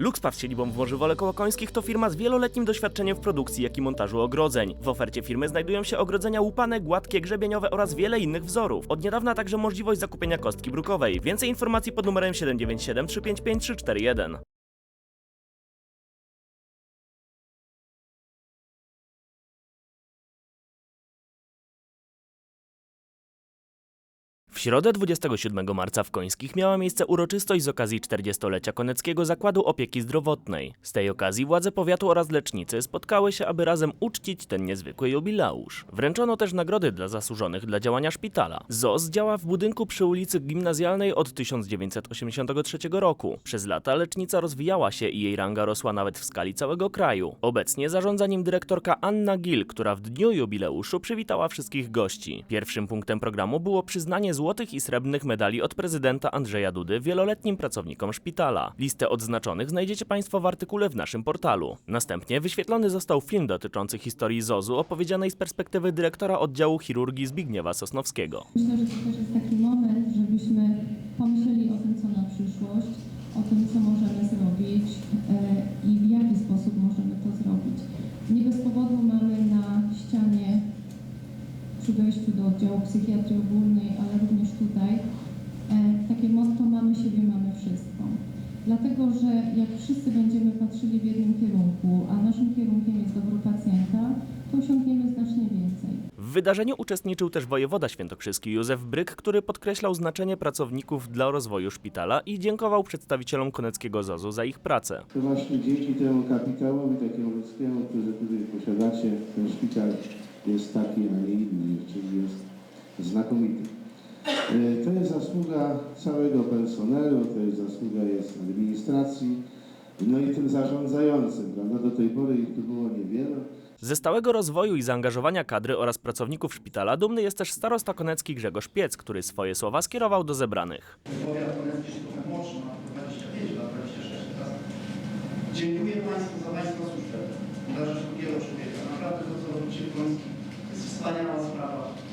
Luxpaw z siedzibą w Morzywole Kołokońskich to firma z wieloletnim doświadczeniem w produkcji, jak i montażu ogrodzeń. W ofercie firmy znajdują się ogrodzenia łupane, gładkie, grzebieniowe oraz wiele innych wzorów. Od niedawna także możliwość zakupienia kostki brukowej. Więcej informacji pod numerem 797 355 341. środę 27 marca w Końskich miała miejsce uroczystość z okazji 40-lecia Koneckiego Zakładu Opieki Zdrowotnej. Z tej okazji władze powiatu oraz lecznicy spotkały się, aby razem uczcić ten niezwykły jubileusz. Wręczono też nagrody dla zasłużonych dla działania szpitala. ZOS działa w budynku przy ulicy Gimnazjalnej od 1983 roku. Przez lata lecznica rozwijała się i jej ranga rosła nawet w skali całego kraju. Obecnie zarządza nim dyrektorka Anna Gil, która w dniu jubileuszu przywitała wszystkich gości. Pierwszym punktem programu było przyznanie złotych i srebrnych medali od prezydenta Andrzeja Dudy wieloletnim pracownikom szpitala. Listę odznaczonych znajdziecie Państwo w artykule w naszym portalu. Następnie wyświetlony został film dotyczący historii ZOZ-u opowiedzianej z perspektywy dyrektora oddziału chirurgii Zbigniewa Sosnowskiego. Myślę, że to też jest taki moment, żebyśmy pomyśleli o tym, co na przyszłość, o tym, co możemy zrobić e, i w jaki sposób możemy to zrobić. Nie bez powodu mamy na ścianie przy wejściu do oddziału psychiatrii ogólnej, ale tutaj e, takie motto mamy siebie, mamy wszystko. Dlatego, że jak wszyscy będziemy patrzyli w jednym kierunku, a naszym kierunkiem jest dobro pacjenta, to osiągniemy znacznie więcej. W wydarzeniu uczestniczył też wojewoda świętokrzyski Józef Bryk, który podkreślał znaczenie pracowników dla rozwoju szpitala i dziękował przedstawicielom koneckiego ZOZ-u za ich pracę. To właśnie dzięki temu kapitałowi takiemu ludzkiemu, który tutaj posiadacie, ten szpital jest taki, a nie inny, czyli jest znakomity. E, To jest zasługa całego personelu, to jest zasługa jest administracji, no i tym zarządzającym, prawda? Do tej pory ich tu było niewiele. Ze stałego rozwoju i zaangażowania kadry oraz pracowników szpitala dumny jest też starosta konecki Grzegorz Piec, który swoje słowa skierował do zebranych. Powiat Konecki młodszy, ma 25 lat, 26 teraz. Dziękuję Państwu za Państwa służbę dla rzecz drugiego człowieka. Naprawdę to, co robicie w Końsku, jest wspaniała.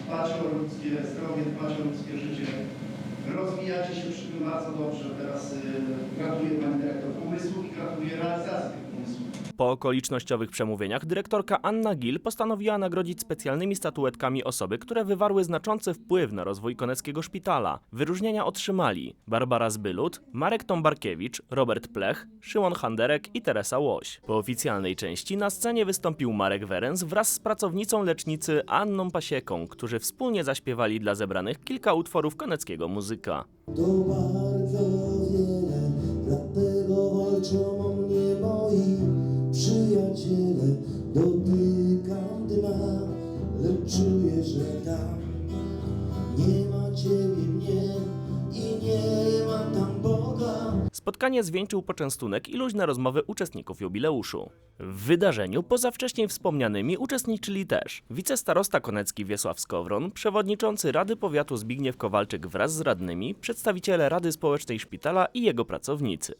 Dbacie o ludzkie zdrowie, dbacie o ludzkie życie. Rozwijacie się przy tym bardzo dobrze. Teraz y, gratuluję Pani Dyrektor pomysłów i gratuluję realizacji. Po okolicznościowych przemówieniach dyrektorka Anna Gil postanowiła nagrodzić specjalnymi statuetkami osoby, które wywarły znaczący wpływ na rozwój koneckiego szpitala. Wyróżnienia otrzymali Barbara Zbylut, Marek Tombarkiewicz, Robert Plech, Szymon Handerek i Teresa Łoś. Po oficjalnej części na scenie wystąpił Marek Werens wraz z pracownicą lecznicy Anną Pasieką, którzy wspólnie zaśpiewali dla zebranych kilka utworów koneckiego muzyka. Walczą o moi przyjaciele. Dotykam dna, lecz czuję, że tam nie ma ciebie mnie i nie ma tam Boga. Spotkanie zwieńczył poczęstunek i luźne rozmowy uczestników jubileuszu. W wydarzeniu, poza wcześniej wspomnianymi, uczestniczyli też wicestarosta konecki Wiesław Skowron, przewodniczący Rady Powiatu Zbigniew Kowalczyk wraz z radnymi, przedstawiciele Rady Społecznej Szpitala i jego pracownicy.